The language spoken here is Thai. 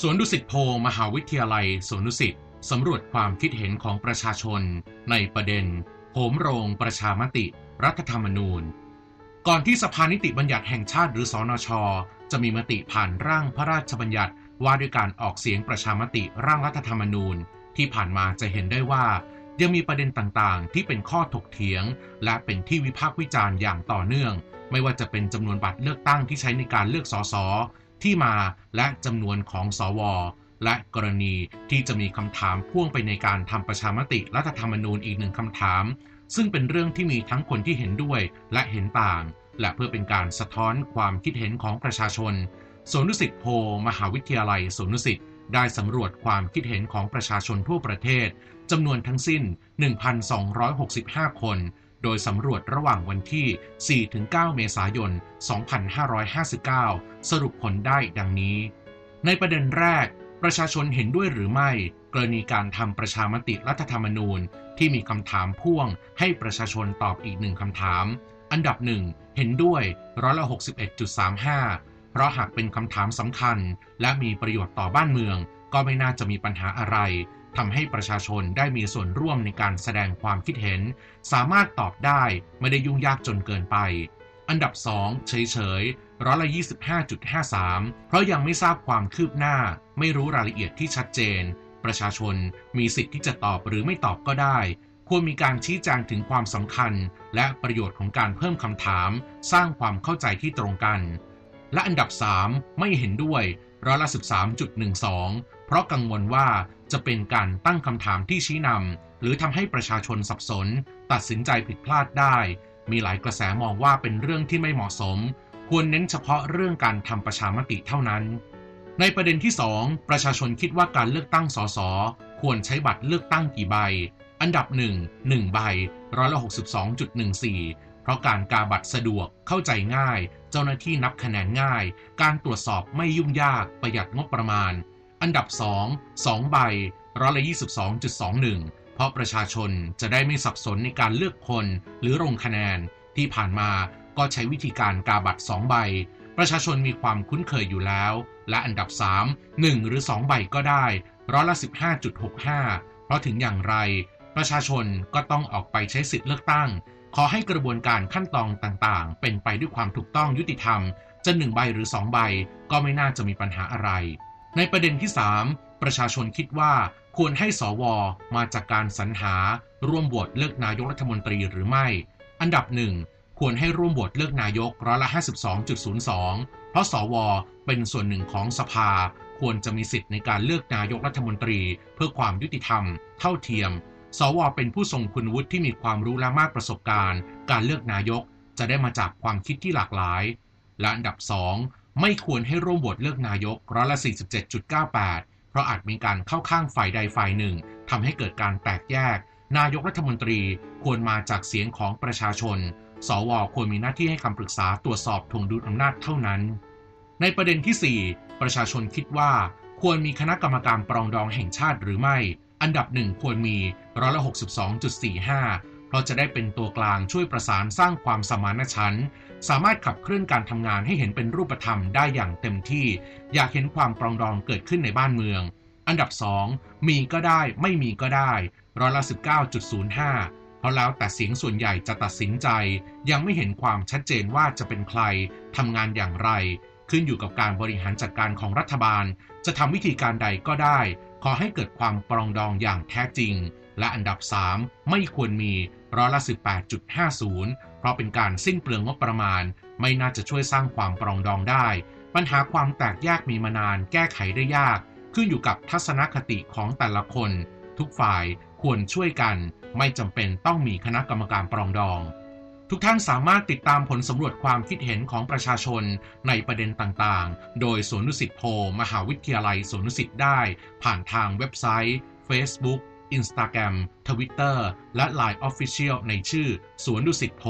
สวนดุสิตโพมหาวิทยาลัยสวนดุสิตสำรวจความคิดเห็นของประชาชน ในประเด็นโหมโรงประชามติ รัฐธรรมนูญ ก่อนที่สภานิติบัญญัติแห่งชาติหรือสอนช จะมีมติผ่านร่างพระราชบัญญัติว่าด้วยการออกเสียงประชามติร่างรัฐธรรมนูญ ที่ผ่านมาจะเห็นได้ว่า ยังมีประเด็นต่างๆ ที่เป็นข้อถกเถียง และเป็นที่วิพากษ์วิจารณ์อย่างต่อเนื่อง ไม่ว่าจะเป็นจำนวนบัตรเลือกตั้งที่ใช้ในการเลือกสส ที่มาและจำนวนของสว และกรณีที่จะมีคำถามพ่วงไปในการทำประชามติรัฐธรรมนูญอีกหนึ่งคำถาม ซึ่งเป็นเรื่องที่มีทั้งคนที่เห็นด้วยและเห็นต่าง และเพื่อเป็นการสะท้อนความคิดเห็นของประชาชนสวนดุสิตโพมหาวิทยาลัยสวนดุสิตได้สำรวจความคิดเห็นของประชาชนทั่วประเทศจำนวนทั้งสิ้น 1,265 คน โดยสำรวจระหว่างวันที่ 4-9 เมษายน 2559 สรุปผลได้ดังนี้ ในประเด็นแรก ประชาชนเห็นด้วยหรือไม่ กรณีการทำประชามติรัฐธรรมนูญ ที่มีคำถามพ่วง ให้ประชาชนตอบอีกหนึ่งคำถาม อันดับหนึ่งเห็นด้วยร้อยละ61.35 เพราะหากเป็นคำถามสำคัญ และมีประโยชน์ต่อบ้านเมือง ก็ไม่น่าจะมีปัญหาอะไร ทำให้ประชาชนได้มีส่วนร่วมในการแสดงความคิดเห็น สามารถตอบได้ไม่ได้ยุ่งยากจนเกินไป อันดับ 2 เฉยๆร้อยละ25.53 เพราะยังไม่ทราบความคืบหน้า ไม่รู้รายละเอียดที่ชัดเจน ประชาชนมีสิทธิ์ที่จะตอบหรือไม่ตอบก็ได้ ควรมีการชี้แจงถึงความสำคัญ และประโยชน์ของการเพิ่มคำถาม สร้างความเข้าใจที่ตรงกัน และอันดับ 3 ไม่เห็นด้วย ร้อยละ 13.12 เพราะกังวลว่าจะเป็นการตั้งคำถามที่ชี้นำหรือทำให้ประชาชนสับสน ตัดสินใจผิดพลาดได้ มีหลายกระแสมองว่าเป็นเรื่องที่ไม่เหมาะสม ควรเน้นเฉพาะเรื่องการทำประชามติเท่านั้น ในประเด็นที่ 2 ประชาชนคิดว่าการเลือกตั้งสสควรใช้บัตรเลือกตั้งกี่ใบ อันดับ 1 1 ใบร้อยละ62.14 เพราะการกาบัตรสะดวกเข้าใจง่าย เจ้าหน้าที่นับคะแนนง่าย การตรวจสอบไม่ยุ่งยากประหยัดงบประมาณ อันดับ 2 2 ใบร้อยละ22.21 เพราะประชาชนจะได้ไม่สับสนในการเลือกคนหรือลงคะแนน ที่ผ่านมาก็ใช้วิธีการกาบัตร 2 ใบ ประชาชนมีความคุ้นเคยอยู่แล้ว และอันดับ 3 1 หรือ 2 ใบก็ได้ร้อยละ15.65 เพราะถึงอย่างไร ประชาชนก็ต้องออกไปใช้สิทธิ์เลือกตั้ง ขอให้กระบวนการขั้นตอนต่างๆ เป็นไปด้วยความถูกต้องยุติธรรม จะ1ใบหรือ 2 ใบ ก็ไม่น่าจะมีปัญหาอะไร ในประเด็นที่ 3 ประชาชนคิดว่าควรให้สว มาจากการสรรหา ร่วมโหวตเลือกนายกรัฐมนตรีหรือไม่ อันดับหนึ่งควรให้ร่วมโหวตเลือกนายกร้อยละ 52.02 เพราะสว เป็นส่วนหนึ่งของสภา ควรจะมีสิทธิ์ในการเลือกนายกรัฐมนตรี เพื่อความยุติธรรม เท่าเทียม สวเป็นผู้ทรงคุณวุฒิที่มีความรู้และมากประสบการณ์ การเลือกนายกจะได้มาจากความคิดที่หลากหลาย และอันดับ 2 ไม่ควรให้ร่วมโหวตเลือกนายกร้อยละ 47.98 เพราะอาจมีการเข้าข้างฝ่ายใดฝ่ายหนึ่งทำให้เกิดการแตกแยก นายกรัฐมนตรีควรมาจากเสียงของประชาชน สวควรมีหน้าที่ให้คำปรึกษาตรวจสอบทวงดุลอำนาจเท่านั้น ในประเด็นที่ 4 ประชาชนคิดว่า ควรมีคณะกรรมการปรองดองแห่งชาติหรือไม่ อันดับหนึ่งควรมี ร้อยละ62.45 เพราะจะได้เป็นตัวกลางช่วยประสานสร้างความสมานฉันท์สามารถขับเคลื่อนการทำงานให้เห็นเป็นรูปธรรมได้อย่างเต็มที่ อยากเห็นความปรองดองเกิดขึ้นในบ้านเมือง อันดับ 2 มีก็ได้ไม่มีก็ได้ร้อยละ19.05 เพราะแล้วแต่เสียงส่วนใหญ่จะตัดสินใจ ยังไม่เห็นความชัดเจนว่าจะเป็นใครทำงานอย่างไร ขึ้นอยู่กับการบริหารจัดการของรัฐบาล จะทำวิธีการใดก็ได้ ขอให้เกิดความปรองดองอย่างแท้จริง และอันดับ 3 ไม่ควรมีร้อยละ 18.50 เพราะเป็นการสิ้นเปลืองงบประมาณ ไม่น่าจะช่วยสร้างความปรองดองได้ ปัญหาความแตกแยกมีมานานแก้ไขได้ยาก ขึ้นอยู่กับทัศนคติของแต่ละคน ทุกฝ่ายควรช่วยกัน ไม่จำเป็นต้องมีคณะกรรมการปรองดอง ทุกท่านสามารถติดตามผลสำรวจความคิดเห็นของประชาชนในประเด็นต่างๆ โดยสวนุสิตโพมหาวิทยาลัยสวนุสิตได้ ผ่านทางเว็บไซต์ Facebook Instagram Twitter และ Line Official ในชื่อ สวนดุสิตโพ